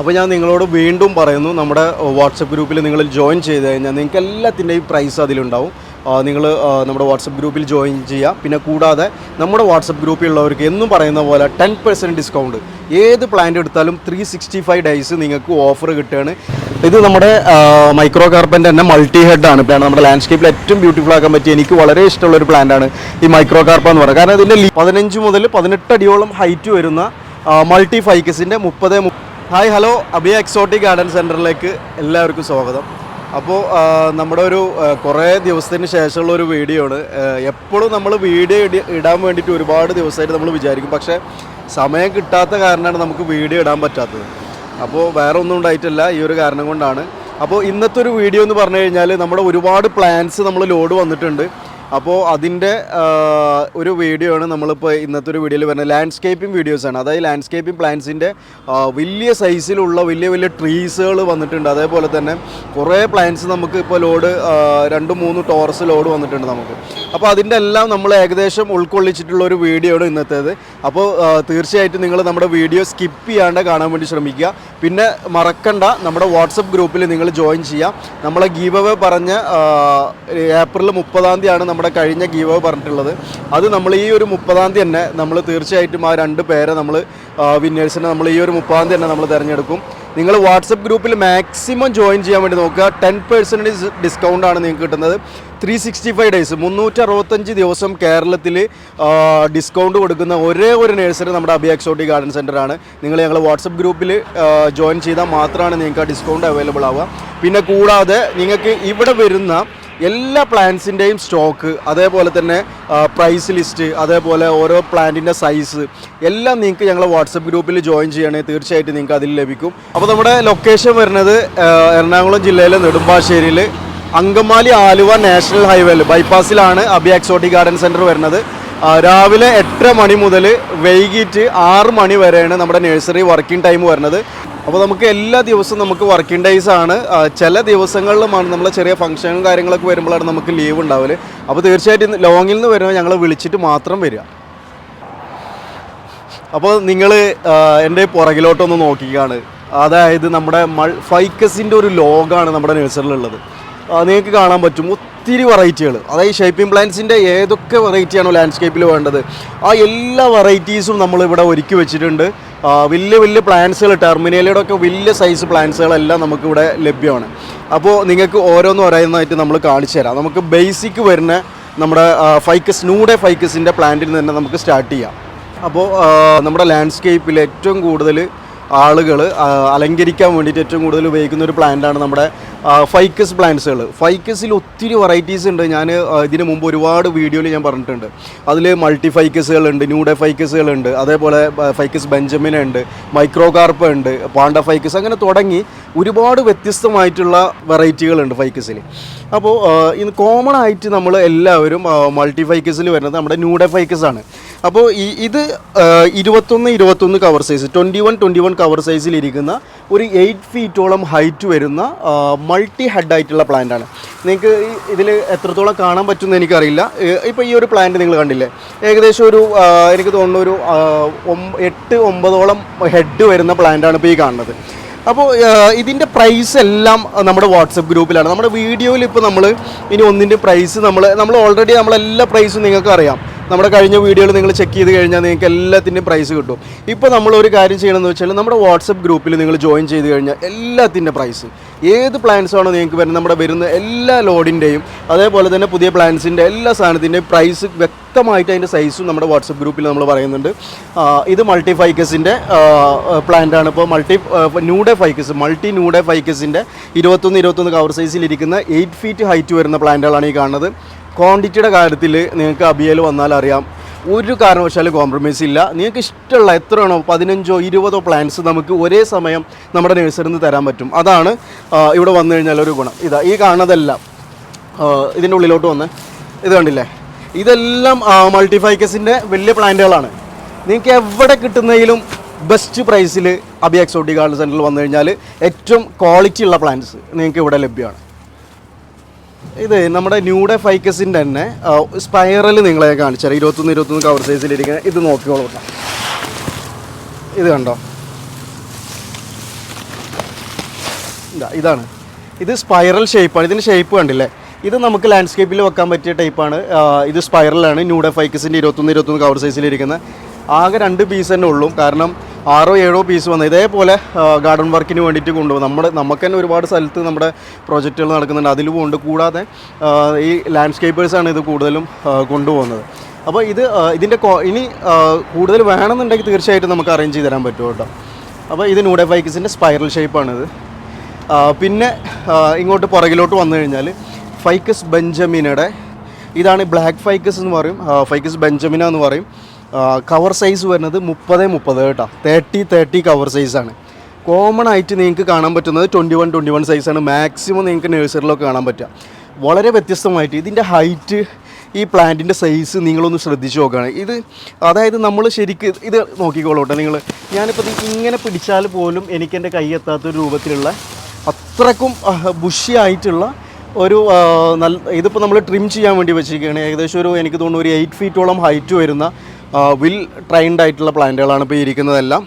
അപ്പോൾ ഞാൻ നിങ്ങളോട് വീണ്ടും പറയുന്നു നമ്മുടെ വാട്സപ്പ് ഗ്രൂപ്പിൽ നിങ്ങൾ ജോയിൻ ചെയ്ത് കഴിഞ്ഞാൽ നിങ്ങൾക്ക് എല്ലാത്തിന്റെയും പ്രൈസ് അതിലുണ്ടാവും. നിങ്ങൾ നമ്മുടെ വാട്സപ്പ് ഗ്രൂപ്പിൽ ജോയിൻ ചെയ്യുക. പിന്നെ കൂടാതെ നമ്മുടെ വാട്സപ്പ് ഗ്രൂപ്പിലുള്ളവർക്ക് എന്നും പറയുന്ന പോലെ ടെൻ പെർസെന്റ് ഡിസ്കൗണ്ട്. ഏത് പ്ലാൻ എടുത്താലും ത്രീ സിക്സ്റ്റി ഫൈവ് ഡേയ്സ് നിങ്ങൾക്ക് ഓഫർ കിട്ടുകയാണ്. ഇത് നമ്മുടെ മൈക്രോ കാർപ്പന്റെ തന്നെ മൾട്ടി ഹെഡ് ആണ്. പ്ലാൻ നമ്മുടെ ലാൻഡ്സ്കേപ്പിൽ ഏറ്റവും ബ്യൂട്ടിഫുൾ ആക്കാൻ പറ്റിയ എനിക്ക് വളരെ ഇഷ്ടമുള്ള ഒരു പ്ലാന്റ് ആണ് ഈ മൈക്രോ കാർപ്പ എന്ന് പറയുന്നത്. കാരണം ഇതിന്റെ പതിനഞ്ച് മുതൽ പതിനെട്ട് അടിയോളം ഹൈറ്റ് വരുന്ന മൾട്ടി ഫൈക്കസിന്റെ മുപ്പത് hi hello. Abiya exotic garden സെന്ററിലേക്ക് എല്ലാവർക്കും സ്വാഗതം. അപ്പോൾ നമ്മുടെ ഒരു കുറേ ദിവസത്തിന് ശേഷമുള്ള ഒരു വീഡിയോ ആണ്. എപ്പോഴും നമ്മൾ വീഡിയോ ഇടി- ഇടാൻ വേണ്ടിയിട്ട് ഒരുപാട് ദിവസമായിട്ട് നമ്മൾ വിചാരിക്കും. പക്ഷേ സമയം കിട്ടാത്ത കാരണമാണ് നമുക്ക് വീഡിയോ ഇടാൻ പറ്റാത്തത്. അപ്പോൾ വേറെ ഒന്നും ഉണ്ടായിട്ടില്ല. ഈ ഒരു കാരണം കൊണ്ടാണ്. അപ്പോൾ ഇന്നത്തെ ഒരു വീഡിയോ എന്ന് പറഞ്ഞു കഴിഞ്ഞാൽ നമ്മുടെ ഒരുപാട് പ്ലാൻസ് നമ്മൾ ലോഡ് വന്നിട്ടുണ്ട്. അപ്പോൾ അതിന്റെ ഒരു വീഡിയോ ആണ് നമ്മളിപ്പോൾ ഇന്നത്തെ ഒരു വീഡിയോയിൽ വരുന്നത്. ലാൻഡ്സ്കേപ്പിംഗ് വീഡിയോസാണ് അതായത് ലാൻഡ്സ്കേപ്പിംഗ് പ്ലാന്റ്സിന്റെ വലിയ സൈസിലുള്ള വലിയ വലിയ ട്രീസുകൾ വന്നിട്ടുണ്ട്. അതേപോലെ തന്നെ കുറേ പ്ലാന്റ്സ് നമുക്ക് ഇപ്പോൾ ലോഡ് രണ്ട് മൂന്ന് ടോറസ് ലോഡ് വന്നിട്ടുണ്ട് നമുക്ക്. അപ്പോൾ അതിന്റെ എല്ലാം നമ്മൾ ഏകദേശം ഉൾക്കൊള്ളിച്ചിട്ടുള്ള ഒരു വീഡിയോ ആണ് ഇന്നത്തേത് അപ്പോൾ തീർച്ചയായിട്ടും നിങ്ങൾ നമ്മുടെ വീഡിയോ സ്കിപ്പ് ചെയ്യാണ്ട് കാണാൻ വേണ്ടി ശ്രമിക്കുക. പിന്നെ മറക്കണ്ട നമ്മുടെ വാട്സപ്പ് ഗ്രൂപ്പിൽ നിങ്ങൾ ജോയിൻ ചെയ്യാം. നമ്മളെ ഗീവ് അവേ പറഞ്ഞ് ഏപ്രിൽ മുപ്പതാം തീയതിയാണ് നമ്മുടെ കഴിഞ്ഞ ഗീവ് പറഞ്ഞിട്ടുള്ളത്. അത് നമ്മൾ ഈ ഒരു മുപ്പതാം തീയതി തന്നെ നമ്മൾ തീർച്ചയായിട്ടും ആ രണ്ട് പേരെ നമ്മൾ വിന്നേഴ്സിനെ നമ്മൾ ഈ ഒരു മുപ്പതാം തീയതി തന്നെ നമ്മൾ തിരഞ്ഞെടുക്കും. നിങ്ങൾ വാട്സപ്പ് ഗ്രൂപ്പിൽ മാക്സിമം ജോയിൻ ചെയ്യാൻ വേണ്ടി നോക്കുക. ടെൻ പെർസെന്റേജ് ഡിസ്കൗണ്ട് ആണ് നിങ്ങൾക്ക് കിട്ടുന്നത്. ത്രീ സിക്സ്റ്റി ഫൈവ് ഡേയ്സ് മുന്നൂറ്റി അറുപത്തഞ്ച് ദിവസം കേരളത്തിൽ ഡിസ്കൗണ്ട് കൊടുക്കുന്ന ഒരേ ഒരു നഴ്സറി നമ്മുടെ അബി എക്സോട്ടി ഗാർഡൻ സെന്ററാണ് നിങ്ങൾ ഞങ്ങൾ വാട്സപ്പ് ഗ്രൂപ്പിൽ ജോയിൻ ചെയ്താൽ മാത്രമാണ് നിങ്ങൾക്ക് ആ ഡിസ്കൗണ്ട് അവൈലബിൾ ആവുക. പിന്നെ കൂടാതെ നിങ്ങൾക്ക് ഇവിടെ വരുന്ന എല്ലാ പ്ലാന്റ്സിന്റെയും സ്റ്റോക്ക് അതേപോലെ തന്നെ പ്രൈസ് ലിസ്റ്റ് അതേപോലെ ഓരോ പ്ലാന്റിന്റെ സൈസ് എല്ലാം നിങ്ങൾക്ക് ഞങ്ങൾ വാട്സപ്പ് ഗ്രൂപ്പിൽ ജോയിൻ ചെയ്യണേ. തീർച്ചയായിട്ടും നിങ്ങൾക്ക് അതിൽ ലഭിക്കും. അപ്പോൾ നമ്മുടെ ലൊക്കേഷൻ വരുന്നത് എറണാകുളം ജില്ലയിലെ നെടുമ്പാശ്ശേരിയിൽ അങ്കമാലി ആലുവ നാഷണൽ ഹൈവേയിൽ ബൈപ്പാസിലാണ് അബി എക്സോട്ടിക് ഗാർഡൻ സെന്റർ വരുന്നത്. രാവിലെ എട്ടര മണി മുതൽ വൈകിട്ട് ആറ് മണി വരെയാണ് നമ്മുടെ നഴ്സറി വർക്കിംഗ് ടൈം വരുന്നത്. അപ്പോൾ നമുക്ക് എല്ലാ ദിവസവും നമുക്ക് വർക്കിംഗ് ഡേയ്സ് ആണ്. ചില ദിവസങ്ങളിലുമാണ് നമ്മൾ ചെറിയ ഫംഗ്ഷനും കാര്യങ്ങളൊക്കെ വരുമ്പോഴാണ് നമുക്ക് ലീവ് ഉണ്ടാവൽ. അപ്പോൾ തീർച്ചയായിട്ടും ലോങ്ങിൽ നിന്ന് വരുമ്പോൾ ഞങ്ങൾ വിളിച്ചിട്ട് മാത്രം വരിക. അപ്പോൾ നിങ്ങൾ എന്റെ പുറകിലോട്ടൊന്ന് നോക്കിക്കാണ്. അതായത് നമ്മുടെ മൾ ഫൈക്കസിന്റെ ഒരു ലോഗാണ് നമ്മുടെ നഴ്സറിയിലുള്ളത്. നിങ്ങൾക്ക് കാണാൻ പറ്റും. ഒത്തിരി വെറൈറ്റികൾ. അതായത് ഷേപ്പിംഗ് പ്ലാന്റ്സിന്റെ ഏതൊക്കെ വെറൈറ്റിയാണോ ലാൻഡ്സ്കേപ്പിൽ വേണ്ടത് ആ എല്ലാ വെറൈറ്റീസും നമ്മളിവിടെ ഒരുക്കി വെച്ചിട്ടുണ്ട്. വലിയ വലിയ പ്ലാന്റ്സുകൾ ടെർമിനേലയുടെ ഒക്കെ വലിയ സൈസ് പ്ലാന്റ്സുകളെല്ലാം നമുക്കിവിടെ ലഭ്യമാണ്. അപ്പോൾ നിങ്ങൾക്ക് ഓരോന്നും ഓരോന്നായിട്ട് നമ്മൾ കാണിച്ചു തരാം. നമുക്ക് ബേസിക് വരുന്ന നമ്മുടെ ഫൈക്കസ് നൂടെ ഫൈക്കസിന്റെ പ്ലാന്റിൽ നിന്ന് തന്നെ നമുക്ക് സ്റ്റാർട്ട് ചെയ്യാം. അപ്പോൾ നമ്മുടെ ലാൻഡ്സ്കേപ്പിൽ ഏറ്റവും കൂടുതൽ ആളുകൾ അലങ്കരിക്കാൻ വേണ്ടിയിട്ട് ഏറ്റവും കൂടുതൽ ഉപയോഗിക്കുന്ന ഒരു പ്ലാന്റാണ് നമ്മുടെ ഫൈക്കസ് പ്ലാന്റ്സുകൾ ഫൈക്കസിൽ ഒത്തിരി വെറൈറ്റീസ് ഉണ്ട്. ഞാൻ ഇതിന് മുമ്പ് ഒരുപാട് വീഡിയോയിൽ ഞാൻ പറഞ്ഞിട്ടുണ്ട്. അതിൽ മൾട്ടി ഫൈക്കസുകളുണ്ട് ന്യൂഡെ ഫൈക്കസുകളുണ്ട് അതേപോലെ ഫൈക്കസ് ബെഞ്ചമിൻ ഉണ്ട് മൈക്രോ കാർപ്പ ഉണ്ട് പാണ്ട ഫൈക്കസ് അങ്ങനെ തുടങ്ങി. ഒരുപാട് വ്യത്യസ്തമായിട്ടുള്ള വെറൈറ്റികളുണ്ട് ഫൈക്കസിൽ. അപ്പോൾ ഇന്ന് കോമൺ ആയിട്ട് നമ്മൾ എല്ലാവരും മൾട്ടി ഫൈക്കസിൽ വരുന്നത് നമ്മുടെ ന്യൂഡെ ഫൈക്കസ് ആണ്. അപ്പോൾ ഈ ഇത് ഇരുപത്തൊന്ന് ഇരുപത്തൊന്ന് cover size twenty one twenty one cover സൈസിൽ ഇരിക്കുന്ന ഒരു എയ്റ്റ് ഫീറ്റോളം ഹൈറ്റ് വരുന്ന മൾട്ടി ഹെഡ് ആയിട്ടുള്ള പ്ലാന്റ് ആണ്. നിങ്ങൾക്ക് ഇതിൽ എത്രത്തോളം കാണാൻ പറ്റുമെന്ന് എനിക്കറിയില്ല. ഇപ്പോൾ ഈ ഒരു പ്ലാന്റ് നിങ്ങൾ കണ്ടില്ലേ? ഏകദേശം ഒരു എനിക്ക് തോന്നുന്നു ഒരു എട്ട് ഒമ്പതോളം ഹെഡ് വരുന്ന പ്ലാന്റാണ് ഇപ്പോൾ ഈ കാണുന്നത്. അപ്പോൾ ഇതിന്റെ പ്രൈസ് എല്ലാം നമ്മുടെ വാട്സപ്പ് ഗ്രൂപ്പിലാണ്. നമ്മുടെ വീഡിയോയിൽ ഇപ്പോൾ നമ്മൾ ഇനി ഒന്നിന്റെ പ്രൈസ് നമ്മൾ നമ്മൾ ഓൾറെഡി നമ്മളെല്ലാ പ്രൈസും നിങ്ങൾക്ക് അറിയാം. നമ്മുടെ കഴിഞ്ഞ വീഡിയോയിൽ നിങ്ങൾ ചെക്ക് ചെയ്ത് കഴിഞ്ഞാൽ നിങ്ങൾക്ക് എല്ലാത്തിന്റെയും പ്രൈസ് കിട്ടും. ഇപ്പോൾ നമ്മളൊരു കാര്യം ചെയ്യണമെന്ന് വെച്ചാൽ നമ്മുടെ വാട്സപ്പ് ഗ്രൂപ്പിൽ നിങ്ങൾ ജോയിൻ ചെയ്ത് കഴിഞ്ഞാൽ എല്ലാത്തിന്റെ പ്രൈസ് ഏത് പ്ലാൻസ് ആണോ നിങ്ങൾക്ക് വരുന്നത് നമ്മുടെ വരുന്ന എല്ലാ ലോഡിന്റെയും അതേപോലെ തന്നെ പുതിയ പ്ലാൻസിന്റെ എല്ലാ സാധനത്തിന്റെയും പ്രൈസ് വ്യക്തമായിട്ട് അതിന്റെ സൈസും നമ്മുടെ വാട്സപ്പ് ഗ്രൂപ്പിൽ നമ്മൾ പറയുന്നുണ്ട്. ഇത് മൾട്ടി ഫൈക്കസിന്റെ പ്ലാന്റ് ആണ്. ഇപ്പോൾ മൾട്ടി ന്യൂഡെ ഫൈക്കസ് മൾട്ടി ന്യൂഡെ ഫൈക്കസിന്റെ ഇരുപത്തൊന്ന് ഇരുപത്തൊന്ന് കവർ സൈസിൽ ഇരിക്കുന്ന എയ്റ്റ് ഫീറ്റ് ഹൈറ്റ് വരുന്ന പ്ലാന്റുകളാണ് ഈ കാണുന്നത്. ക്വാണ്ടിറ്റിയുടെ കാര്യത്തിൽ നിങ്ങൾക്ക് അബിയൽ വന്നാൽ അറിയാം. ഒരു കാരണവശാലും കോംപ്രമൈസ് ഇല്ല. നിങ്ങൾക്ക് ഇഷ്ടമുള്ള എത്രയാണോ പതിനഞ്ചോ ഇരുപതോ പ്ലാന്റ്സ് നമുക്ക് ഒരേ സമയം നമ്മുടെ നഴ്സറിയിൽ നിന്ന് തരാൻ പറ്റും. അതാണ് ഇവിടെ വന്നു കഴിഞ്ഞാൽ ഒരു ഗുണം. ഇതാ ഈ കാണുന്നതെല്ലാം ഇതിന്റെ ഉള്ളിലോട്ട് വന്ന് ഇത് കണ്ടില്ലേ? ഇതെല്ലാം മൾട്ടിഫൈക്കസിന്റെ വലിയ പ്ലാന്റുകളാണ് നിങ്ങൾക്ക് എവിടെ കിട്ടുന്നതിലും ബെസ്റ്റ് പ്രൈസിൽ അബി എക്സോട്ടിക് ഗാർഡൻ സെന്ററിൽ വന്നു കഴിഞ്ഞാൽ ഏറ്റവും ക്വാളിറ്റി ഉള്ള പ്ലാന്റ്സ് നിങ്ങൾക്ക് ഇവിടെ ലഭ്യമാണ്. ഇത് നമ്മുടെ ന്യൂഡെ ഫൈക്കസിന്റെ തന്നെ സ്പൈറൽ നിങ്ങളെ കാണിച്ചാൽ ഇരുപത്തൊന്ന് ഇരുപത്തൊന്ന് കവർ സൈസിലിരിക്കുന്ന ഇത് നോക്കിക്കോളൂ ഇത് കണ്ടോ? ഇതാ ഇതാണ്. ഇത് സ്പൈറൽ ഷേപ്പാണ് ഇതിന്റെ ഷേപ്പ് കണ്ടില്ലേ? ഇത് നമുക്ക് ലാൻഡ്സ്കേപ്പിൽ വെക്കാൻ പറ്റിയ ടൈപ്പാണ് ഇത് സ്പൈറലാണ് ന്യൂഡെ ഫൈക്കസിന്റെ ഇരുപത്തൊന്ന് ഇരുപത്തൊന്ന് കവർ സൈസിലിരിക്കുന്ന ആകെ രണ്ട് പീസ് തന്നെ ഉള്ളൂ. കാരണം ആറോ ഏഴോ പീസ് വന്ന് ഇതേപോലെ ഗാർഡൻ വർക്കിന് വേണ്ടിയിട്ട് കൊണ്ടുപോകും നമ്മുടെ നമുക്ക് തന്നെ ഒരുപാട് സ്ഥലത്ത് നമ്മുടെ പ്രോജക്റ്റുകൾ നടക്കുന്നുണ്ട്. അതിൽ പോകുന്നുണ്ട് കൂടാതെ ഈ ലാൻഡ്സ്കേപ്പേഴ്സാണ് ഇത് കൂടുതലും കൊണ്ടുപോകുന്നത്. അപ്പോൾ ഇത് ഇതിന്റെ ഇനി കൂടുതൽ വേണമെന്നുണ്ടെങ്കിൽ തീർച്ചയായിട്ടും നമുക്ക് അറേഞ്ച് ചെയ്ത് തരാൻ പറ്റും കേട്ടോ. അപ്പോൾ ഇത് നൂഡെ ഫൈക്കിസിന്റെ സ്പൈറൽ ഷേപ്പാണിത് പിന്നെ ഇങ്ങോട്ട് പുറകിലോട്ട് വന്നു കഴിഞ്ഞാൽ ഫൈക്കസ് ബെഞ്ചമിനയുടെ ഇതാണ് ബ്ലാക്ക് ഫൈക്കസ് എന്ന് പറയും. ഫൈക്കസ് ബെഞ്ചമിന എന്ന് പറയും. കവർ സൈസ് വരുന്നത് മുപ്പത് മുപ്പത് കേട്ടോ. തേർട്ടി തേർട്ടി കവർ സൈസാണ് കോമൺ ആയിട്ട് നിങ്ങൾക്ക് കാണാൻ പറ്റുന്നത് ട്വന്റി വൺ ട്വന്റി വൺ സൈസാണ് മാക്സിമം നിങ്ങൾക്ക് നഴ്സറിലൊക്കെ കാണാൻ പറ്റുക. വളരെ വ്യത്യസ്തമായിട്ട് ഇതിന്റെ ഹൈറ്റ് ഈ പ്ലാന്റിന്റെ സൈസ് നിങ്ങളൊന്ന് ശ്രദ്ധിച്ച് നോക്കുകയാണ്. ഇത് അതായത് നമ്മൾ ശരിക്ക് ഇത് നോക്കിക്കോളൂട്ടെ നിങ്ങൾ. ഞാനിപ്പോൾ ഇത് ഇങ്ങനെ പിടിച്ചാൽ പോലും എനിക്ക് എന്റെ കൈ എത്താത്തൊരു രൂപത്തിലുള്ള അത്രക്കും ബുഷിയായിട്ടുള്ള ഒരു നല്ല ഇതിപ്പോൾ നമ്മൾ ട്രിം ചെയ്യാൻ വേണ്ടി വെച്ചിരിക്കുകയാണ്. ഏകദേശം ഒരു എനിക്ക് തോന്നുന്നു ഒരു എയ്റ്റ് ഫീറ്റോളം ഹൈറ്റ് വരുന്ന വിൽ ട്രെയിൻഡ് ആയിട്ടുള്ള പ്ലാന്റുകളാണ് ഇപ്പോൾ ഇരിക്കുന്നതെല്ലാം.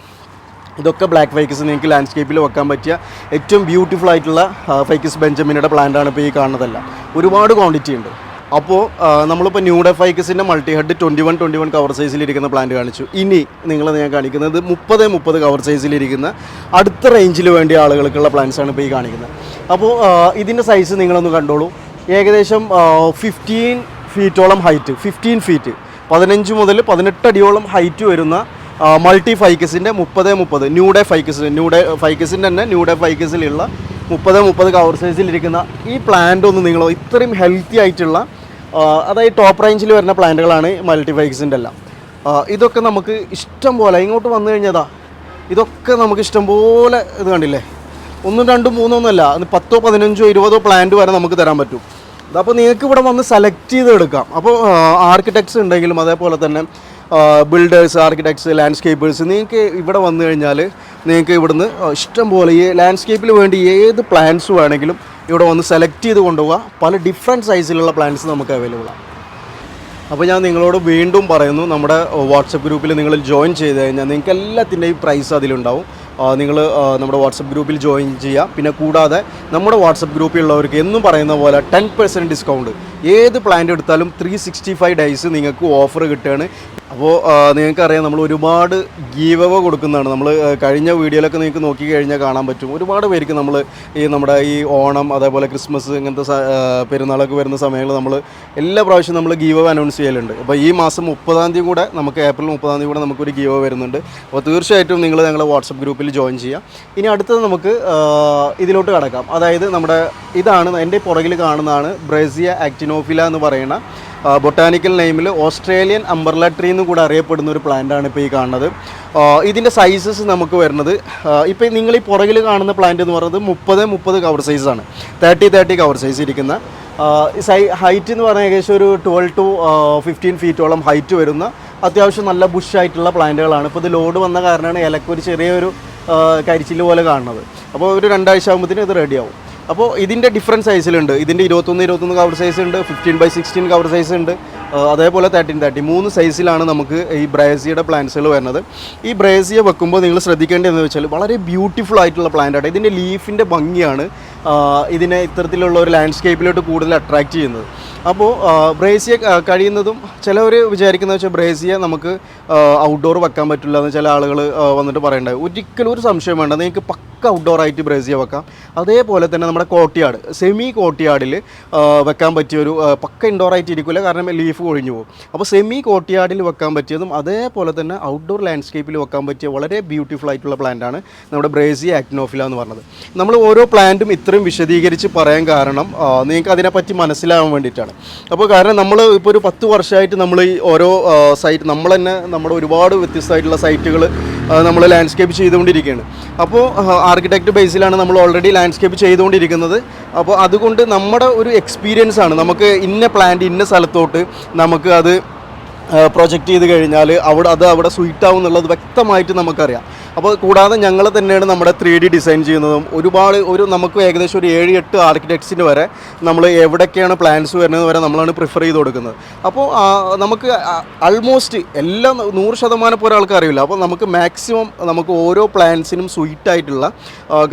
ഇതൊക്കെ ബ്ലാക്ക് ഫൈക്കസ് നിങ്ങൾക്ക് ലാൻഡ്സ്കേപ്പിൽ വെക്കാൻ പറ്റിയ ഏറ്റവും ബ്യൂട്ടിഫുൾ ആയിട്ടുള്ള ഫൈക്കസ് ബെഞ്ചമിനയുടെ പ്ലാന്റാണ് ഇപ്പോൾ ഈ കാണുന്നതെല്ലാം. ഒരുപാട് ക്വാണ്ടിറ്റി ഉണ്ട്. അപ്പോൾ നമ്മളിപ്പോൾ ന്യൂഡെ ഫൈക്കസിന്റെ multi head twenty one twenty one cover സൈസിലിരിക്കുന്ന plant കാണിച്ചു. ഇനി നിങ്ങൾ ഞാൻ കാണിക്കുന്നത് മുപ്പത് മുപ്പത് കവർ സൈസിലിരിക്കുന്ന അടുത്ത റേഞ്ചിൽ വേണ്ടിയ ആളുകൾക്കുള്ള പ്ലാന്റ്സ് ആണ് ഇപ്പോൾ ഈ കാണിക്കുന്നത്. അപ്പോൾ ഇതിന്റെ സൈസ് നിങ്ങളൊന്ന് കണ്ടോളൂ. ഏകദേശം ഫിഫ്റ്റീൻ ഫീറ്റോളം ഹൈറ്റ് ഫിഫ്റ്റീൻ ഫീറ്റ് പതിനഞ്ച് മുതൽ പതിനെട്ട് അടിയോളം ഹൈറ്റ് വരുന്ന മൾട്ടി ഫൈക്കസിന്റെ മുപ്പത് മുപ്പത് ന്യൂഡെ ഫൈക്കസ് ന്യൂഡെ ഫൈക്കസിന്റെ തന്നെ ന്യൂഡെ ഫൈക്കസിലുള്ള മുപ്പത് മുപ്പത് കവർ സൈസിലിരിക്കുന്ന ഈ പ്ലാന്റ് ഒന്ന് നിങ്ങൾ ഇത്രയും ഹെൽത്തി ആയിട്ടുള്ള അതായത് ടോപ്പ് റേഞ്ചിൽ വരുന്ന പ്ലാന്റുകളാണ് മൾട്ടി ഫൈക്കസിന്റെ എല്ലാം. ഇതൊക്കെ നമുക്ക് ഇഷ്ടം പോലെ ഇങ്ങോട്ട് വന്നു കഴിഞ്ഞതാ ഇതൊക്കെ നമുക്ക് ഇഷ്ടം പോലെ ഇത് കണ്ടില്ലേ? ഒന്നും രണ്ടും മൂന്നോ ഒന്നുമല്ല അത് പത്തോ പതിനഞ്ചോ ഇരുപതോ പ്ലാന്റ് വരെ നമുക്ക് തരാൻ പറ്റും. അപ്പോൾ നിങ്ങൾക്ക് ഇവിടെ വന്ന് സെലക്ട് ചെയ്ത് എടുക്കാം അപ്പോൾ ആർക്കിടെക്ട്സ് ഉണ്ടെങ്കിലും അതേപോലെ തന്നെ ബിൽഡേഴ്സ് ആർക്കിടെക്ട്സ് ലാൻഡ്സ്കേപ്പേഴ്സ് നിങ്ങൾക്ക് ഇവിടെ വന്നു കഴിഞ്ഞാൽ നിങ്ങൾക്ക് ഇവിടുന്ന് ഇഷ്ടം പോലെ ഈ ലാൻഡ്സ്കേപ്പിൽ വേണ്ടി ഏത് പ്ലാൻസ് വേണമെങ്കിലും ഇവിടെ വന്ന് സെലക്ട് ചെയ്ത് കൊണ്ടുപോകുക പല ഡിഫറെന്റ് സൈസിലുള്ള പ്ലാൻസ് നമുക്ക് അവൈലബിൾ ആണ് അപ്പോൾ ഞാൻ നിങ്ങളോട് വീണ്ടും പറയുന്നു നമ്മുടെ വാട്സപ്പ് ഗ്രൂപ്പിൽ നിങ്ങൾ ജോയിൻ ചെയ്ത് കഴിഞ്ഞാൽ നിങ്ങൾക്ക് എല്ലാത്തിന്റെയും പ്രൈസ് അതിലുണ്ടാവും. നിങ്ങൾ നമ്മുടെ വാട്സപ്പ് ഗ്രൂപ്പിൽ ജോയിൻ ചെയ്യുക. പിന്നെ കൂടാതെ നമ്മുടെ വാട്സപ്പ് ഗ്രൂപ്പിലുള്ളവർക്ക് എന്നും പറയുന്ന പോലെ ടെൻ പെർസെന്റ് ഡിസ്കൗണ്ട്. ഏത് പ്ലാന്റ് എടുത്താലും ത്രീ സിക്സ്റ്റി ഫൈവ് ഡേയ്സ് നിങ്ങൾക്ക് ഓഫർ കിട്ടുകയാണ്. അപ്പോൾ നിങ്ങൾക്കറിയാം നമ്മൾ ഒരുപാട് ഗീവവ കൊടുക്കുന്നതാണ്. നമ്മൾ കഴിഞ്ഞ വീഡിയോയിലൊക്കെ നിങ്ങൾക്ക് നോക്കി കഴിഞ്ഞാൽ കാണാൻ പറ്റും. ഒരുപാട് പേർക്ക് നമ്മൾ ഈ നമ്മുടെ ഈ ഓണം അതേപോലെ ക്രിസ്മസ് ഇങ്ങനത്തെ പെരുന്നാളൊക്കെ വരുന്ന സമയങ്ങളിൽ നമ്മൾ എല്ലാ പ്രാവശ്യവും നമ്മൾ ഗീവ അനൗൺസ് ചെയ്യലുണ്ട്. അപ്പോൾ ഈ മാസം മുപ്പതാം തീയതി കൂടെ നമുക്ക് ഏപ്രിൽ മുപ്പതാം തീയതി കൂടെ നമുക്കൊരു ഗീവ വരുന്നുണ്ട്. അപ്പോൾ തീർച്ചയായിട്ടും നിങ്ങൾ ഞങ്ങളുടെ വാട്സപ്പ് ഗ്രൂപ്പിൽ ജോയിൻ ചെയ്യാം. ഇനി അടുത്തത് നമുക്ക് ഇതിലോട്ട് കടക്കാം. അതായത് നമ്മുടെ ഇതാണ് എന്റെ പുറകിൽ കാണുന്നതാണ് ബ്രസിയ ആക്ടിനോഫില എന്ന് പറയുന്ന ബൊട്ടാനിക്കൽ നെയിമിൽ ഓസ്ട്രേലിയൻ അംബർല ട്രീ എന്ന് കൂടെ അറിയപ്പെടുന്ന ഒരു പ്ലാന്റാണ് ഇപ്പോൾ ഈ കാണുന്നത്. ഇതിന്റെ സൈസസ് നമുക്ക് വരുന്നത് ഇപ്പോൾ നിങ്ങൾ ഈ പുറകിൽ കാണുന്ന പ്ലാന്റ് എന്ന് പറയുന്നത് മുപ്പത് മുപ്പത് കവർ സൈസാണ് തേർട്ടി തേർട്ടി കവർ സൈസ് ഇരിക്കുന്ന സൈ ഹൈറ്റ് എന്ന് പറഞ്ഞാൽ ഏകദേശം ഒരു ട്വൽവ് ടു ഫിഫ്റ്റീൻ ഫീറ്റോളം ഹൈറ്റ് വരുന്ന അത്യാവശ്യം നല്ല ബുഷായിട്ടുള്ള പ്ലാന്റുകളാണ് ഇപ്പോൾ ഇത് ലോഡ് വന്ന കാരണമാണ് ഇലക്കൊരു ചെറിയൊരു കരിച്ചിൽ പോലെ കാണുന്നത്. അപ്പോൾ ഒരു രണ്ടാഴ്ച ആകുമ്പോഴത്തേനും ഇത് റെഡിയാവും അപ്പോൾ ഇതിന്റെ ഡിഫറെന്റ് സൈസിലുണ്ട് ഇതിന്റെ ഇരുപത്തൊന്ന് ഇരുപത്തൊന്ന് കവർ സൈസ് ഉണ്ട്. Fifteen by sixteen cover size ഉണ്ട്. അതേപോലെ തേർട്ടീൻ തേർട്ടി മൂന്ന് സൈസിലാണ് നമുക്ക് ഈ ബ്രേസിയുടെ പ്ലാന്റ്സുകൾ വരുന്നത്. ഈ ബ്രേസിയെ വെക്കുമ്പോൾ നിങ്ങൾ ശ്രദ്ധിക്കേണ്ടതെന്ന് വെച്ചാൽ വളരെ ബ്യൂട്ടിഫുൾ ആയിട്ടുള്ള പ്ലാന്റ് ആണ്. ഇതിന്റെ ലീഫിന്റെ ഭംഗിയാണ് ഇതിനെ ഇത്തരത്തിലുള്ള ഒരു ലാൻഡ്സ്കേപ്പിലോട്ട് കൂടുതൽ അട്രാക്റ്റ് ചെയ്യുന്നത്. അപ്പോൾ ബ്രേസിയ കഴിയുന്നതും ചിലവർ വിചാരിക്കുന്നത് വെച്ചാൽ ബ്രേസിയ നമുക്ക് ഔട്ട്ഡോർ വെക്കാൻ പറ്റില്ല എന്ന് ചില ആളുകൾ വന്നിട്ട് പറയണ്ടായി. ഒരിക്കലും ഒരു സംശയം വേണ്ട. നിങ്ങൾക്ക് പക്ക ഔട്ട്ഡോർ ആയിട്ട് ബ്രേസിയ വെക്കാം. അതേപോലെ തന്നെ നമ്മുടെ കോട്ടിയാട് സെമി കോട്ടിയാടിൽ വെക്കാൻ പറ്റിയ ഒരു പക്ക ഇൻഡോർ ആയിട്ട് ഇരിക്കില്ല കാരണം ലീഫ് കൊഴിഞ്ഞു പോകും. അപ്പോൾ സെമി കോട്ടിയാടിൽ വെക്കാൻ പറ്റിയതും അതേപോലെ തന്നെ ഔട്ട്ഡോർ ലാൻഡ്സ്കേപ്പിൽ വെക്കാൻ പറ്റിയ വളരെ ബ്യൂട്ടിഫുൾ ആയിട്ടുള്ള പ്ലാന്റ് ആണ് നമ്മുടെ ബ്രേസിയ ആക്നോഫില എന്ന് പറഞ്ഞത്. നമ്മൾ ഓരോ പ്ലാന്റും ഇത്രയും വിശദീകരിച്ച് പറയാൻ കാരണം നിങ്ങൾക്ക് അതിനെപ്പറ്റി മനസ്സിലാവാൻ വേണ്ടിയിട്ടാണ്. അപ്പോൾ കാരണം നമ്മൾ ഇപ്പോൾ ഒരു പത്ത് വർഷമായിട്ട് നമ്മൾ ഈ ഓരോ സൈറ്റ് നമ്മൾ തന്നെ നമ്മുടെ ഒരുപാട് വ്യത്യസ്തമായിട്ടുള്ള സൈറ്റുകൾ നമ്മൾ ലാൻഡ്സ്കേപ്പ് ചെയ്തുകൊണ്ടിരിക്കുകയാണ്. അപ്പോൾ ആർക്കിടെക്ട് ബേസിലാണ് നമ്മൾ ഓൾറെഡി ലാൻഡ്സ്കേപ്പ് ചെയ്തുകൊണ്ടിരിക്കുന്നത്. അപ്പോൾ അതുകൊണ്ട് നമ്മുടെ ഒരു എക്സ്പീരിയൻസ് ആണ്. നമുക്ക് ഇന്ന പ്ലാന്റ് ഇന്ന സ്ഥലത്തോട്ട് നമുക്ക് അത് പ്രൊജക്റ്റ് ചെയ്ത് കഴിഞ്ഞാൽ അവിടെ അത് അവിടെ സ്വീറ്റ് ആവും എന്നുള്ളത് വ്യക്തമായിട്ട് നമുക്കറിയാം. അപ്പോൾ കൂടാതെ ഞങ്ങൾ തന്നെയാണ് നമ്മുടെ ത്രീ ഡി ഡിസൈൻ ചെയ്യുന്നതും ഒരുപാട് ഒരു നമുക്ക് ഏകദേശം ഒരു ഏഴ് എട്ട് ആർക്കിടെക്ട്സിന് വരെ നമ്മൾ എവിടേക്കാണ് പ്ലാൻസ് വരുന്നത് വരെ നമ്മളാണ് പ്രിഫർ ചെയ്ത് കൊടുക്കുന്നത്. അപ്പോൾ നമുക്ക് ആൾമോസ്റ്റ് എല്ലാം നൂറ് ശതമാനം പോലെ ആൾക്ക് അറിയില്ല. അപ്പോൾ നമുക്ക് മാക്സിമം നമുക്ക് ഓരോ പ്ലാൻസിനും സ്വീറ്റ് ആയിട്ടുള്ള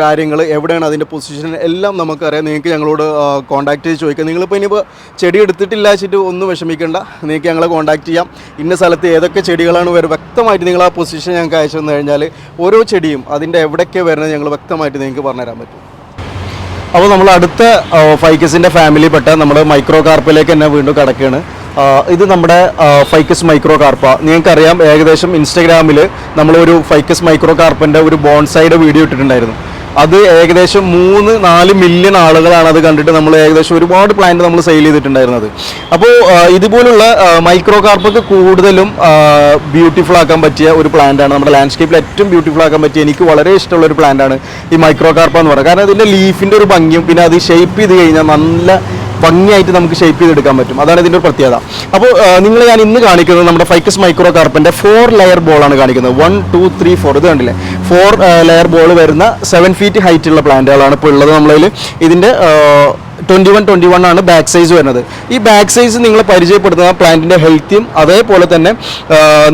കാര്യങ്ങൾ എവിടെയാണ് അതിന്റെ പൊസിഷൻ എല്ലാം നമുക്കറിയാം. നിങ്ങൾക്ക് ഞങ്ങളോട് കോൺടാക്ട് ചെയ്ത് ചോദിക്കാം. നിങ്ങളിപ്പോൾ ഇനിയിപ്പോൾ ചെടി എടുത്തിട്ടില്ല വെച്ചിട്ട് ഒന്നും വിഷമിക്കേണ്ട. നിങ്ങൾക്ക് ഞങ്ങളെ കോൺടാക്ട് ചെയ്യാം. ഇന്ന സ്ഥലത്ത് ഏതൊക്കെ ചെടികളാണ് വരുന്നത് വ്യക്തമായിട്ട് നിങ്ങൾ ആ പൊസിഷൻ ഞങ്ങൾക്ക് അയച്ചു തന്നു കഴിഞ്ഞാൽ ഓരോ ചെടിയും അതിന്റെ എവിടെയൊക്കെ വരുന്നത് ഞങ്ങൾ വ്യക്തമായിട്ട് നിങ്ങൾക്ക് പറഞ്ഞുതരാൻ പറ്റും. അപ്പോൾ നമ്മൾ അടുത്ത ഫൈക്കസിന്റെ ഫാമിലിപ്പെട്ട നമ്മൾ മൈക്രോ കാർപ്പിലേക്ക് തന്നെ വീണ്ടും കിടക്കുകയാണ്. ഇത് നമ്മുടെ ഫൈക്കസ് മൈക്രോ കാർപ്പ നിങ്ങൾക്കറിയാം ഏകദേശം ഇൻസ്റ്റഗ്രാമിൽ നമ്മളൊരു ഫൈക്കസ് മൈക്രോ കാർപ്പന്റെ ഒരു ബോൺസൈഡ് വീഡിയോ ഇട്ടിട്ടുണ്ടായിരുന്നു. അത് ഏകദേശം മൂന്ന് നാല് മില്യൺ ആളുകളാണ് അത് കണ്ടിട്ട് നമ്മൾ ഏകദേശം ഒരുപാട് പ്ലാന്റ് നമ്മൾ സെയിൽ ചെയ്തിട്ടുണ്ടായിരുന്നത്. അപ്പോൾ ഇതുപോലുള്ള മൈക്രോ കാർപ്പൊക്കെ കൂടുതലും ബ്യൂട്ടിഫുൾ ആക്കാൻ പറ്റിയ ഒരു പ്ലാന്റാണ് നമ്മുടെ ലാൻഡ്സ്കേപ്പിൽ ഏറ്റവും ബ്യൂട്ടിഫുൾ ആക്കാൻ പറ്റിയ എനിക്ക് വളരെ ഇഷ്ടമുള്ള ഒരു പ്ലാന്റാണ് ഈ മൈക്രോ കാർപ്പ എന്ന് പറയുന്നത്. കാരണം അതിന്റെ ലീഫിന്റെ ഒരു ഭംഗിയും പിന്നെ അത് ഷേപ്പ് ചെയ്ത് കഴിഞ്ഞാൽ നല്ല ഭംഗിയായിട്ട് നമുക്ക് ഷേപ്പ് ചെയ്തെടുക്കാൻ പറ്റും. അതാണ് ഇതിന്റെ ഒരു പ്രത്യേകത. അപ്പോൾ നിങ്ങൾ ഞാൻ ഇന്ന് കാണിക്കുന്നത് നമ്മുടെ ഫൈക്കസ് മൈക്രോ കാർപ്പന്റെ ഫോർ ലെയർ ബോളാണ് കാണിക്കുന്നത്. വൺ ടു ത്രീ ഫോർ ഇത് കണ്ടില്ലേ? ഫോർ ലെയർ ബോൾ വരുന്ന സെവൻ ഫീറ്റ് ഹൈറ്റ് ഉള്ള പ്ലാന്റുകളാണ് ഇപ്പോൾ ഉള്ളത് നമ്മളതിൽ ഇതിന്റെ ട്വന്റി വൺ ട്വന്റി വൺ ആണ് ബാക്ക് സൈസ് വരുന്നത്. ഈ ബാക്ക് സൈസ് നിങ്ങൾ പരിചയപ്പെടുത്തുന്ന പ്ലാന്റിന്റെ ഹെൽത്തിയും അതേപോലെ തന്നെ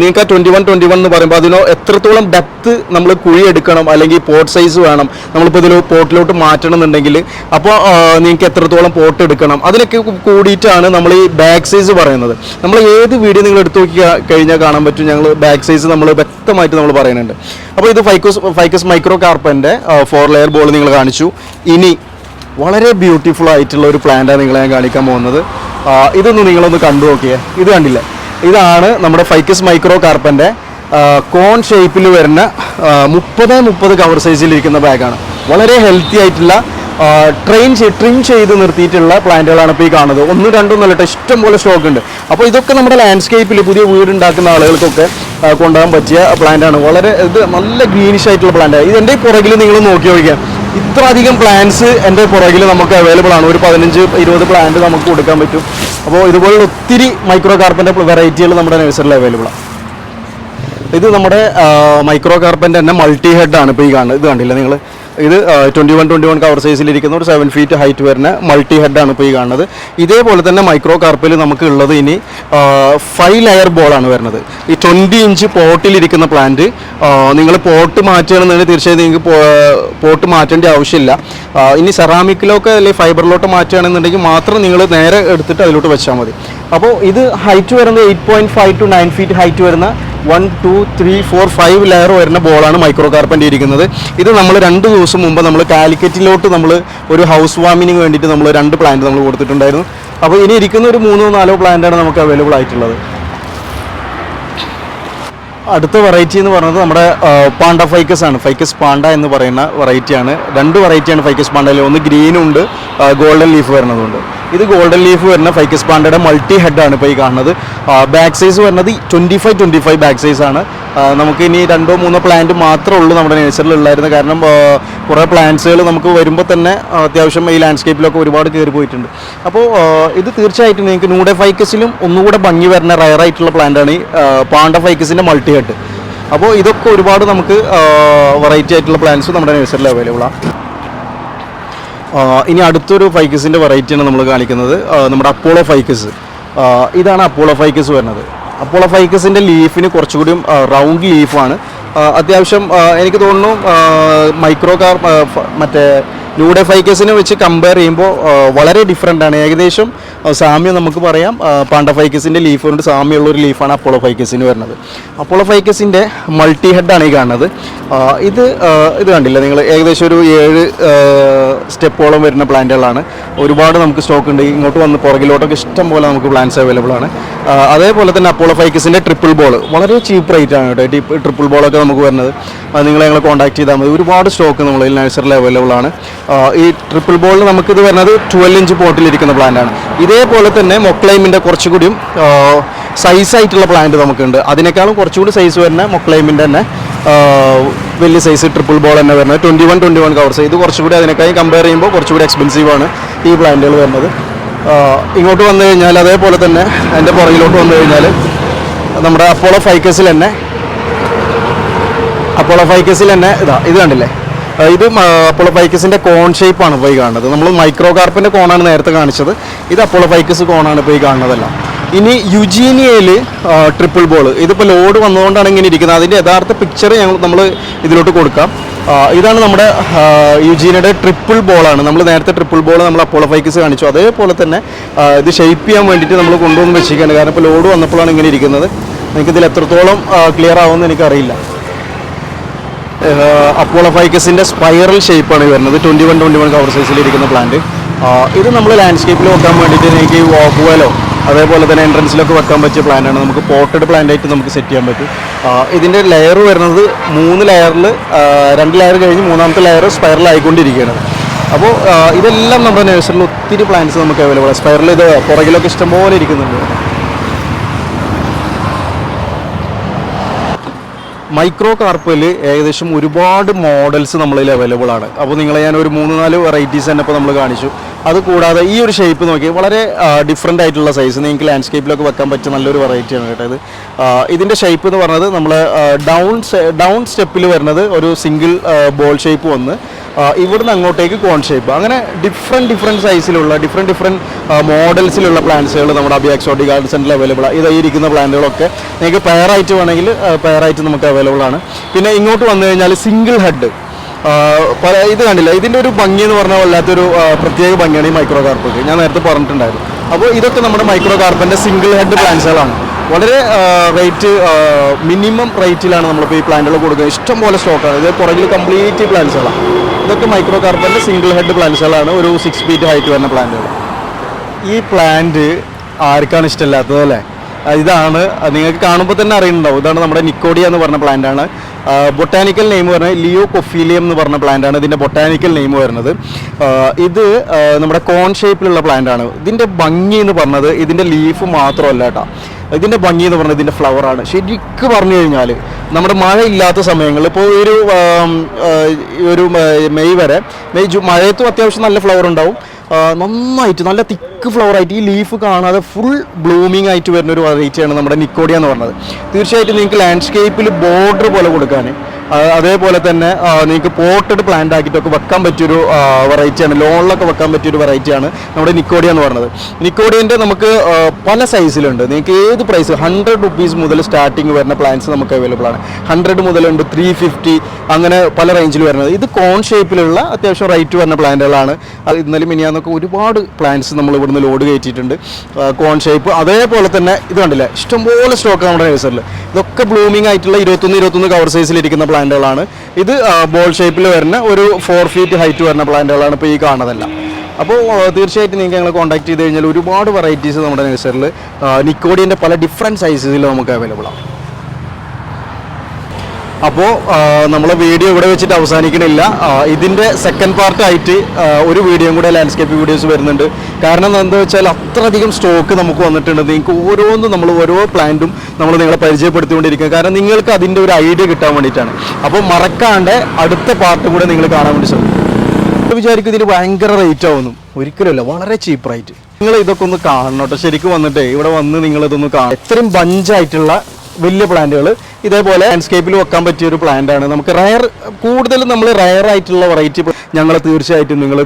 നിങ്ങൾക്ക് ആ ട്വന്റി വൺ ട്വന്റി വൺ എന്ന് പറയുമ്പോൾ അതിനോ എത്രത്തോളം ഡെപ്ത്ത് നമ്മൾ കുഴി എടുക്കണം അല്ലെങ്കിൽ പോട്ട് സൈസ് വേണം നമ്മളിപ്പോൾ ഇതിൽ പോട്ടിലോട്ട് മാറ്റണം എന്നുണ്ടെങ്കിൽ അപ്പോൾ നിങ്ങൾക്ക് എത്രത്തോളം പോട്ട് എടുക്കണം അതിനൊക്കെ കൂടിയിട്ടാണ് നമ്മൾ ഈ ബാക്ക് സൈസ് പറയുന്നത്. നമ്മൾ ഏത് വീഡിയോ നിങ്ങൾ എടുത്തു നോക്കി കഴിഞ്ഞാൽ കാണാൻ പറ്റും ഞങ്ങൾ ബാക്ക് സൈസ് നമ്മൾ വ്യക്തമായിട്ട് നമ്മൾ പറയുന്നുണ്ട്. അപ്പോൾ ഇത് ഫൈക്കോസ് ഫൈക്കസ് മൈക്രോ കാർപ്പന്റെ ഫോർ ലെയർ ബോൾ നിങ്ങൾ കാണിച്ചു. ഇനി വളരെ ബ്യൂട്ടിഫുൾ ആയിട്ടുള്ള ഒരു പ്ലാന്റാണ് നിങ്ങളെ ഞാൻ കാണിക്കാൻ പോകുന്നത്. ഇതൊന്ന് നിങ്ങളൊന്ന് കണ്ടു നോക്കിയേ. ഇത് കണ്ടില്ലേ? ഇതാണ് നമ്മുടെ ഫൈക്കസ് മൈക്രോ കാർപ്പന്റെ കോൺ ഷേപ്പിൽ വരുന്ന മുപ്പത് മുപ്പത് കവർ സൈസിലിരിക്കുന്ന ബാഗാണ് വളരെ ഹെൽത്തി ആയിട്ടുള്ള ട്രെയിൻ ട്രിം ചെയ്ത് നിർത്തിയിട്ടുള്ള പ്ലാന്റുകളാണ് ഇപ്പോൾ ഈ കാണുന്നത്. ഒന്ന് രണ്ടും നല്ല ഇഷ്ടം പോലെ സ്റ്റോക്ക് ഉണ്ട്. അപ്പോൾ ഇതൊക്കെ നമ്മുടെ ലാൻഡ്സ്കേപ്പിൽ പുതിയ വീട് ഉണ്ടാക്കുന്ന ആളുകൾക്കൊക്കെ കൊണ്ടുപോകാൻ പറ്റിയ പ്ലാന്റാണ് വളരെ ഇത് നല്ല ഗ്രീനിഷ് ആയിട്ടുള്ള പ്ലാന്റാണ് ഇത് എന്റെ പുറകിൽ നിങ്ങൾ നോക്കി നോക്കിയാൽ ഇത്ര അധികം പ്ലാന്റ്സ് എന്റെ പുറകിൽ നമുക്ക് അവൈലബിൾ ആണ്. ഒരു പതിനഞ്ച് ഇരുപത് പ്ലാന്റ് നമുക്ക് കൊടുക്കാൻ പറ്റും. അപ്പോൾ ഇതുപോലുള്ള ഒത്തിരി മൈക്രോ കാർപ്പന്റെ വെറൈറ്റികൾ നമ്മുടെ നഴ്സറിയിൽ അവൈലബിൾ ആണ്. ഇത് നമ്മുടെ മൈക്രോ കാർപ്പന്റെ തന്നെ മൾട്ടി ഹെഡ് ആണ് ഇപ്പോൾ ഈ കാണുന്നത്. ഇത് കണ്ടില്ല നിങ്ങൾ? ഇത് twenty one twenty one cover സൈസിലിരിക്കുന്ന ഒരു സെവൻ ഫീറ്റ് ഹൈറ്റ് വരുന്ന മൾട്ടി ഹെഡാണ് ഇപ്പോൾ ഈ കാണുന്നത്. ഇതേപോലെ തന്നെ മൈക്രോ കാർപ്പിൽ നമുക്ക് ഉള്ളത് ഇനി ഫൈവ് ലെയർ ബോളാണ് വരുന്നത്. ഈ ട്വന്റി ഇഞ്ച് പോട്ടിലിരിക്കുന്ന പ്ലാന്റ് നിങ്ങൾ പോട്ട് മാറ്റുകയാണെന്നുണ്ടെങ്കിൽ തീർച്ചയായും നിങ്ങൾക്ക് പോട്ട് മാറ്റേണ്ട ആവശ്യമില്ല. ഇനി സെറാമിക്കിലോക്കെ അല്ലെങ്കിൽ ഫൈബറിലോട്ട് മാറ്റുകയാണെന്നുണ്ടെങ്കിൽ മാത്രം നിങ്ങൾ നേരെ എടുത്തിട്ട് അതിലോട്ട് വെച്ചാൽ മതി. അപ്പോൾ ഇത് ഹൈറ്റ് വരുന്നത് eight point five to nine feet height വരുന്ന one two three four five layer വരുന്ന ബോളാണ് മൈക്രോ കാർപ്പന്റെ ഇരിക്കുന്നത്. ഇത് നമ്മൾ രണ്ട് ദിവസം മുമ്പ് നമ്മൾ കാലിക്കറ്റിലോട്ട് നമ്മൾ ഒരു ഹൗസ് വാമിങ്ങിന് വേണ്ടിയിട്ട് നമ്മൾ രണ്ട് പ്ലാന്റ് നമ്മൾ കൊടുത്തിട്ടുണ്ടായിരുന്നു. അപ്പോൾ ഇനി ഇരിക്കുന്ന ഒരു മൂന്നോ നാലോ പ്ലാന്റാണ് നമുക്ക് അവൈലബിൾ ആയിട്ടുള്ളത്. അടുത്ത വെറൈറ്റി എന്ന് പറയുന്നത് നമ്മുടെ പാണ്ട ഫൈക്കസ് ആണ്. ഫൈക്കസ് പാണ്ട എന്ന് പറയുന്ന വെറൈറ്റിയാണ് രണ്ട് വെറൈറ്റിയാണ് ഫൈക്കസ് പാണ്ടയിൽ ഒന്ന് ഗ്രീനും ഉണ്ട് ഗോൾഡൻ ലീഫ് വരുന്നതുണ്ട്. ഇത് ഗോൾഡൻ ലീഫ് വരുന്ന ഫൈക്കസ് പാണ്ടയുടെ മൾട്ടി ഹെഡ് ആണ് ഇപ്പോൾ ഈ കാണുന്നത്. ബാക്ക് സൈസ് വരുന്നത് twenty five twenty five bag size ആണ് നമുക്ക് ഇനി രണ്ടോ മൂന്നോ പ്ലാന്റ് മാത്രമേ ഉള്ളൂ നമ്മുടെ നേച്ചറിൽ ഉള്ളായിരുന്നു. കാരണം കുറേ പ്ലാന്റ്സുകൾ നമുക്ക് വരുമ്പോൾ തന്നെ അത്യാവശ്യം ഈ ലാൻഡ്സ്കേപ്പിലൊക്കെ ഒരുപാട് കയറി പോയിട്ടുണ്ട്. അപ്പോൾ ഇത് തീർച്ചയായിട്ടും നിങ്ങൾക്ക് നൂഡെ ഫൈക്കസിലും ഒന്നുകൂടെ ഭംഗി വരുന്ന റയർ ആയിട്ടുള്ള പ്ലാന്റാണ് ഈ പാണ്ട ഫൈക്കസിന്റെ മൾട്ടി ഹെഡ് അപ്പോൾ ഇതൊക്കെ ഒരുപാട് നമുക്ക് വെറൈറ്റി ആയിട്ടുള്ള പ്ലാന്റ്സ് നമ്മുടെ നേഴ്സറിൽ അവൈലബിൾ ആണ് ഇനി അടുത്തൊരു ഫൈക്കസിന്റെ വെറൈറ്റിയാണ് നമ്മൾ കാണിക്കുന്നത്. നമ്മുടെ അപ്പോളോ ഫൈക്കസ് ഇതാണ് അപ്പോളോ ഫൈക്കസ് വരുന്നത്. അപ്പോളോ ഫൈക്കസിന്റെ ലീഫിന് കുറച്ചുകൂടിയും റൗണ്ട് ലീഫാണ് അത്യാവശ്യം എനിക്ക് തോന്നുന്നു മൈക്രോ കാർ മറ്റേ ന്യൂഡെ ഫൈക്കസിനെ വെച്ച് കമ്പയർ ചെയ്യുമ്പോൾ വളരെ ഡിഫറെന്റ് ആണ്. ഏകദേശം സാമ്യം നമുക്ക് പറയാം. പാണ്ഡ ഫൈക്കസിന്റെ ലീഫ് കൊണ്ട് സാമ്യമുള്ള ഒരു ലീഫാണ് അപ്പോളോ ഫൈക്കസിന് വരുന്നത്. അപ്പോളോ ഫൈക്കസിന്റെ മൾട്ടി ഹെഡാണ് ഈ കാണുന്നത്. ഇത് ഇത് കണ്ടില്ല നിങ്ങൾ? ഏകദേശം ഒരു ഏഴ് സ്റ്റെപ്പോളം വരുന്ന പ്ലാന്റുകളാണ്. ഒരുപാട് നമുക്ക് സ്റ്റോക്ക് ഉണ്ട്. ഇങ്ങോട്ട് വന്ന് പുറകിലോട്ടൊക്കെ ഇഷ്ടം പോലെ നമുക്ക് പ്ലാന്റ്സ് അവൈലബിൾ ആണ്. അതേപോലെ തന്നെ അപ്പോളോ ഫൈക്കസിന്റെ ട്രിപ്പിൾ ബോൾ വളരെ ചീപ്പ് റേറ്റ് ആണ് കേട്ടോ. ഈ ട്രിപ്പിൾ ബോളൊക്കെ നമുക്ക് വരുന്നത്. അത് നിങ്ങൾ ഞങ്ങളെ കോൺടാക്ട് ചെയ്താൽ മതി. ഒരുപാട് സ്റ്റോക്ക് നമ്മൾ നഴ്സറിൽ അവൈലബിൾ ആണ്. ഈ ട്രിപ്പിൾ ബോളിൽ നമുക്കിത് വരുന്നത് ട്വൽവ് ഇഞ്ച് പോട്ടിലിരിക്കുന്ന പ്ലാന്റ് ആണ്. ഇതേപോലെ തന്നെ മൊക്ലൈമിന്റെ കുറച്ചുകൂടിയും സൈസ് ആയിട്ടുള്ള പ്ലാന്റ് നമുക്കുണ്ട്. അതിനേക്കാളും കുറച്ചുകൂടി സൈസ് വരുന്ന മൊക്ലൈമിന്റെ തന്നെ വലിയ സൈസ് ട്രിപ്പിൾ ബോൾ തന്നെ വരുന്നത്. Twenty one twenty one covers ഇത് കുറച്ചുകൂടി അതിനേക്കാൾ കമ്പയർ ചെയ്യുമ്പോൾ കുറച്ചുകൂടി എക്സ്പെൻസീവാണ് ഈ പ്ലാന്റുകൾ വരുന്നത്. ഇങ്ങോട്ട് വന്നു കഴിഞ്ഞാൽ അതേപോലെ തന്നെ അതിന്റെ പുറകിലോട്ട് വന്നു കഴിഞ്ഞാൽ നമ്മുടെ അപ്പോളോ ഫൈക്കസിൽ തന്നെ അപ്പോളോ ഫൈക്കസിൽ തന്നെ ഇതാ ഇത് കണ്ടില്ലേ? ഇത് അപ്പോളോ ഫൈക്കസിന്റെ കോൺ ഷേപ്പാണ് പോയി കാണുന്നത്. നമ്മൾ മൈക്രോ കാർപ്പിന്റെ കോണാണ് നേരത്തെ കാണിച്ചത്. ഇത് അപ്പോളോ ഫൈക്കസ് കോണാണ് പോയി കാണുന്നതല്ല. ഇനി യുജീനിയയിൽ ട്രിപ്പിൾ ബോൾ ഇതിപ്പോൾ ലോഡ് വന്നുകൊണ്ടാണ് ഇങ്ങനെ ഇരിക്കുന്നത്. അതിന്റെ യഥാർത്ഥ പിക്ചർ ഞങ്ങൾ നമ്മൾ ഇതിലോട്ട് കൊടുക്കാം. ഇതാണ് നമ്മുടെ യുജീനയുടെ ട്രിപ്പിൾ ബോളാണ് നമ്മൾ നേരത്തെ ട്രിപ്പിൾ ബോൾ നമ്മൾ അപ്പോളോ ഫൈക്കസ് കാണിച്ചു. അതേപോലെ തന്നെ ഇത് ഷേപ്പ് ചെയ്യാൻ വേണ്ടിയിട്ട് നമ്മൾ കൊണ്ടുവന്ന് വെച്ചിരിക്കുകയാണ്. കാരണം ഇപ്പോൾ ലോഡ് വന്നപ്പോഴാണ് ഇങ്ങനെ ഇരിക്കുന്നത്. എനിക്കിതിൽ എത്രത്തോളം ക്ലിയർ ആവുമെന്ന് എനിക്കറിയില്ല. അപ്പോളോ ഫൈക്കസിന്റെ സ്പൈറൽ ഷേപ്പാണ് വരുന്നത്. Twenty one twenty one cover സൈസിലിരിക്കുന്ന plant ഇത് നമ്മൾ ലാൻഡ്സ്കേപ്പിൽ വെക്കാൻ വേണ്ടിയിട്ട് എനിക്ക് വാക്ക് വേലോ അതേപോലെ തന്നെ എൻട്രൻസിലൊക്കെ വെക്കാൻ പറ്റിയ പ്ലാന്റാണ് നമുക്ക് പോട്ടഡ് പ്ലാന്റ് ആയിട്ട് നമുക്ക് സെറ്റ് ചെയ്യാൻ പറ്റും. ഇതിന്റെ ലെയർ വരുന്നത് മൂന്ന് ലെയറിൽ രണ്ട് ലെയർ കഴിഞ്ഞ് മൂന്നാമത്തെ ലെയർ സ്പൈറൽ ആയിക്കൊണ്ടിരിക്കുകയാണ്. അപ്പോൾ ഇതെല്ലാം നമ്മുടെ നഴ്സറിൽ ഒത്തിരി പ്ലാന്റ്സ് നമുക്ക് അവൈലബിൾ ആണ് സ്പൈറൽ ഇത് പുറകിലൊക്കെ ഇഷ്ടംപോലെ ഇരിക്കുന്നുണ്ട്. മൈക്രോ കാർപ്പിൽ ഏകദേശം ഒരുപാട് മോഡൽസ് നമ്മളിൽ അവൈലബിൾ ആണ്. അപ്പോൾ നിങ്ങളെ ഞാൻ ഒരു മൂന്ന് നാല് വെറൈറ്റീസ് തന്നെ ഇപ്പോൾ നമ്മൾ കാണിച്ചു. അത് കൂടാതെ ഈ ഒരു ഷേപ്പ് നോക്കി വളരെ ഡിഫറെന്റ് ആയിട്ടുള്ള സൈസ് നിങ്ങൾക്ക് ലാൻഡ്സ്കേപ്പിലൊക്കെ വെക്കാൻ പറ്റിയ നല്ലൊരു വെറൈറ്റിയാണ് കേട്ടോ ഇത്. ഇതിന്റെ ഷേപ്പ് എന്ന് പറഞ്ഞത് നമ്മൾ ഡൗൺ ഡൗൺ സ്റ്റെപ്പിൽ വരുന്നത് ഒരു സിംഗിൾ ബോൾ ഷേപ്പ് വന്ന് ഇവിടുന്ന് അങ്ങോട്ടേക്ക് കോൺ ഷേപ്പ് അങ്ങനെ ഡിഫറെന്റ് ഡിഫറെന്റ് സൈസിലുള്ള ഡിഫറെന്റ് ഡിഫറെന്റ് മോഡൽസിലുള്ള പ്ലാന്റ്സുകൾ നമ്മുടെ അബി എക്സോട്ടിക് ഗാർഡൻ സെന്ററിൽ അവൈലബിൾ ആണ് ഈ ഇരിക്കുന്ന പ്ലാന്റുകളൊക്കെ നിങ്ങൾക്ക് പെയറായിട്ട് വേണമെങ്കിൽ പെയറായിട്ട് നമുക്ക് അവൈലബിൾ ആണ്. പിന്നെ ഇങ്ങോട്ട് വന്നു കഴിഞ്ഞാൽ സിംഗിൾ ഹെഡ് പല ഇത് കണ്ടില്ല? ഇതിന്റെ ഒരു ഭംഗി എന്ന് പറഞ്ഞാൽ വല്ലാത്തൊരു പ്രത്യേക ഭംഗിയാണ് ഈ മൈക്രോ കാർപ്പൊക്കെ ഞാൻ നേരത്തെ പറഞ്ഞിട്ടുണ്ടായിരുന്നു. അപ്പോൾ ഇതൊക്കെ നമ്മുടെ മൈക്രോ കാർപ്പന്റെ സിംഗിൾ ഹെഡ് പ്ലാന്റ്സുകളാണ് വളരെ റേറ്റ് മിനിമം റേറ്റിലാണ് നമ്മളിപ്പോൾ ഈ പ്ലാന്റുകൾ കൊടുക്കുന്നത്. ഇഷ്ടം പോലെ സ്റ്റോക്കാണ് ഇത് പുറകിൽ കംപ്ലീറ്റ് പ്ലാന്റ്സുകളാണ് ഇതൊക്കെ മൈക്രോ കാർപ്പന്റെ സിംഗിൾ ഹെഡ് പ്ലാന്റ്സുകളാണ് ഒരു സിക്സ് ഫീറ്റ് ഹൈറ്റ് വരുന്ന പ്ലാന്റുകൾ ഈ പ്ലാന്റ് ആർക്കാണ് ഇഷ്ടമില്ലാത്തത് അല്ലേ? ഇതാണ്. നിങ്ങൾക്ക് കാണുമ്പോൾ തന്നെ അറിയുന്നുണ്ടാവും. ഇതാണ് നമ്മുടെ നിക്കോഡിയ എന്ന് പറഞ്ഞ പ്ലാന്റ് ആണ് ബൊട്ടാനിക്കൽ നെയിം പറഞ്ഞാൽ ലിയോ കൊഫീലിയം എന്ന് പറഞ്ഞ പ്ലാന്റ് ആണ് ഇതിന്റെ ബൊട്ടാനിക്കൽ നെയിം വരുന്നത്. ഇത് നമ്മുടെ കോൺ ഷേപ്പിലുള്ള പ്ലാന്റ് ആണ് ഇതിന്റെ ഭംഗി എന്ന് പറഞ്ഞത് ഇതിന്റെ ലീഫ് മാത്രമല്ല കേട്ടോ. ഇതിന്റെ ഭംഗി എന്ന് പറഞ്ഞാൽ ഇതിന്റെ ഫ്ലവറാണ് ശരിക്കും പറഞ്ഞു കഴിഞ്ഞാൽ നമ്മുടെ മഴ ഇല്ലാത്ത സമയങ്ങളിൽ ഇപ്പോൾ ഒരു ഒരു മെയ് വരെ മെയ് ജൂ മഴയത്തും അത്യാവശ്യം നല്ല ഫ്ലവർ ഉണ്ടാവും. നന്നായിട്ട് നല്ല തിക്ക് ഫ്ലവർ ആയിട്ട് ഈ ലീഫ് കാണാതെ ഫുൾ ബ്ലൂമിംഗ് ആയിട്ട് വരുന്ന ഒരു വെറൈറ്റിയാണ് നമ്മുടെ നിക്കോഡിയ എന്ന് പറഞ്ഞത്. തീർച്ചയായിട്ടും നിങ്ങൾക്ക് ലാൻഡ്സ്കേപ്പിൽ ബോർഡർ പോലെ കൊടുക്കാൻ അതേപോലെ തന്നെ നിങ്ങൾക്ക് പോട്ടഡ് പ്ലാന്റ് ആക്കിയിട്ടൊക്കെ വെക്കാൻ പറ്റിയൊരു വെറൈറ്റിയാണ് ലോണിലൊക്കെ വെക്കാൻ പറ്റിയൊരു വെറൈറ്റിയാണ് നമ്മുടെ നിക്കോഡിയ എന്ന് പറയുന്നത്. നിക്കോഡിയന്റെ നമുക്ക് പല സൈസിലുണ്ട് നിങ്ങൾക്ക് ഏത് പ്രൈസ് ഹൺഡ്രഡ് റുപ്പീസ് മുതൽ സ്റ്റാർട്ടിങ് വരുന്ന പ്ലാന്റ്സ് നമുക്ക് അവൈലബിൾ ആണ്. ഹൺഡ്രഡ് മുതലുണ്ട് ത്രീ ഫിഫ്റ്റി അങ്ങനെ പല റേഞ്ചിൽ വരുന്നത്. ഇത് കോൺ ഷേപ്പിലുള്ള അത്യാവശ്യം റൈറ്റ് വരുന്ന പ്ലാന്റുകളാണ് അത് ഇന്നലെ മിനിയാന്നൊക്കെ ഒരുപാട് പ്ലാന്റ്സ് നമ്മൾ ഇവിടുന്ന് ലോഡ് കയറ്റിയിട്ടുണ്ട്. കോൺ ഷേപ്പ് അതേപോലെ തന്നെ ഇത് കണ്ടില്ല? ഇഷ്ടംപോലെ സ്റ്റോക്ക് നമ്മുടെ നഴ്സറിൽ ഇതൊക്കെ ബ്ലൂമിംഗ് ആയിട്ടുള്ള ഇരുപത്തൊന്ന് ഇരുപത്തൊന്ന് കവർ സൈസിലിരിക്കുന്ന പ്ലാന്റുകളാണ്. ഇത് ബോൾ ഷേപ്പിൽ വരുന്ന ഒരു ഫോർ ഫീറ്റ് ഹൈറ്റ് വരുന്ന പ്ലാന്റുകളാണ് ഇപ്പോൾ ഈ കാണുന്നതെല്ലാം. അപ്പോൾ തീർച്ചയായിട്ടും നിങ്ങൾക്ക് ഞങ്ങൾ കോൺടാക്ട് ചെയ്ത് കഴിഞ്ഞാൽ ഒരുപാട് വെറൈറ്റീസ് നമ്മുടെ നഴ്സറിൽ നിക്കോഡിയന്റെ പല ഡിഫറെന്റ് സൈസസിൽ നമുക്ക് അവൈലബിൾ ആണ് അപ്പോൾ നമ്മൾ വീഡിയോ ഇവിടെ വെച്ചിട്ട് അവസാനിക്കണില്ല. ഇതിന്റെ സെക്കൻഡ് പാർട്ടായിട്ട് ഒരു വീഡിയോയും കൂടെ ലാൻഡ്സ്കേപ്പ് വീഡിയോസ് വരുന്നുണ്ട്. കാരണം എന്താ വെച്ചാൽ അത്രയധികം സ്റ്റോക്ക് നമുക്ക് വന്നിട്ടുണ്ട്. നിങ്ങൾക്ക് ഓരോന്നും നമ്മൾ ഓരോ പ്ലാന്റും നമ്മൾ നിങ്ങളെ പരിചയപ്പെടുത്തിക്കൊണ്ടിരിക്കുക. കാരണം നിങ്ങൾക്ക് അതിന്റെ ഒരു ഐഡിയ കിട്ടാൻ വേണ്ടിയിട്ടാണ്. അപ്പോൾ മറക്കാണ്ട് അടുത്ത പാർട്ടും കൂടെ നിങ്ങൾ കാണാൻ വേണ്ടി ശ്രമിക്കും. വിചാരിക്കും ഇതിന് ഭയങ്കര റേറ്റ് ആവുന്നു. ഒരിക്കലുമല്ല വളരെ ചീപ്പ് റേറ്റ് നിങ്ങൾ ഇതൊക്കെ ഒന്ന് കാണണം കേട്ടോ. ശരിക്കും വന്നിട്ടേ ഇവിടെ വന്ന് നിങ്ങളിതൊന്ന് കാണും ഇത്രയും ബഞ്ചായിട്ടുള്ള വലിയ പ്ലാന്റുകൾ ഇതേപോലെ ലാൻഡ്സ്കേപ്പിൽ വെക്കാൻ പറ്റിയ ഒരു പ്ലാന്റാണ് നമുക്ക് റയർ കൂടുതലും നമ്മൾ റയർ ആയിട്ടുള്ള വെറൈറ്റി ഞങ്ങൾ തീർച്ചയായിട്ടും നിങ്ങൾ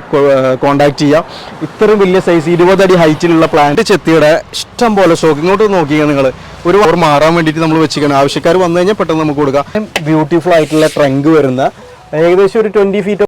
കോൺടാക്ട് ചെയ്യാം. ഇത്രയും വലിയ സൈസ് ഇരുപതടി ഹൈറ്റിലുള്ള പ്ലാന്റ് ചെത്തിയുടെ ഇഷ്ടം പോലെ സ്റ്റോക്ക് ഇങ്ങോട്ട് നോക്കിയാൽ നിങ്ങൾ ഒരു ഓർ മാറാൻ വേണ്ടിയിട്ട് നമ്മൾ വെച്ചിരിക്കണം. ആവശ്യക്കാർ വന്നു കഴിഞ്ഞാൽ പെട്ടെന്ന് നമുക്ക് കൊടുക്കാം. ബ്യൂട്ടിഫുൾ ആയിട്ടുള്ള ട്രങ്ക് വരുന്ന ഏകദേശം ഒരു ട്വന്റി ഫീറ്റ്